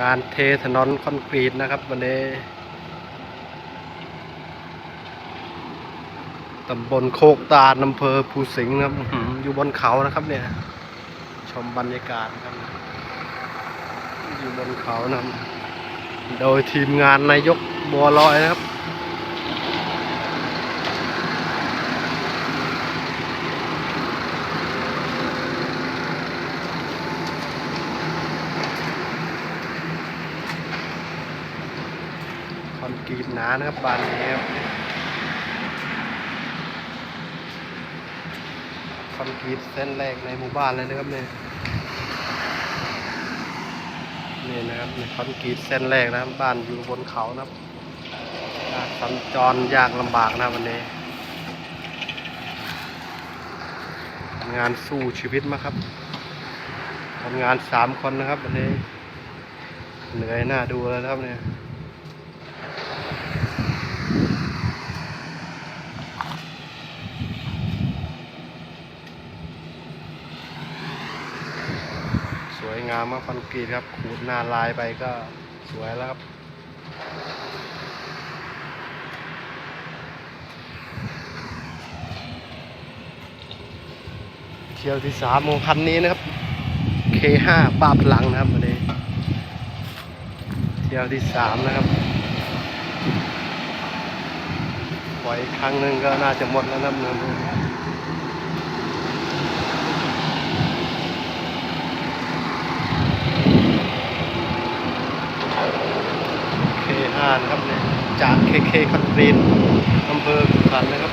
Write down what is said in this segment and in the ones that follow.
งานเทถนนคอนกรีตนะครับ วันนี้ตำบลโคกตาลอำเภอภูสิงห์นะครับอยู่บนเขานะครับ เนี่ย ชมบรรยากาศครับ อยู่บนเขานะครับโดยทีมงานนายกบัวลอยนะครับ อนกรีตหนานะครับบานนี้ครับคอนกรีตเส้นแรกในหมู่บ้านเลยนะครับเนี่ยนี่นะครับในคอนกรีตเส้นแรกนะครับบ้านอยู่บนเขานะครับการสัญจรยากลำบากนะวันนี้ทำงานสู้ชีวิตมาครับทำงานสามคนนะครับวันนี้เหนื่อยหน้าดูเลยนะครับเนี่ย วยงามมากคอนกรีตครับ ขูดหน้าลายไปก็สวยแล้วครับเที่ยวที่สามของคันนี้นะครับ K5 ป้าพลังนะครับวันนี้เที่ยวที่สามนะครับปล่อยครั้งหนึ่งก็น่าจะหมดแล้วนะครับเนินเคห้านครับเนี่ยจากเคเคคอนกรีตอำเภอขุขันนะครับ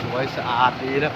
สวยสะอาดดีนะ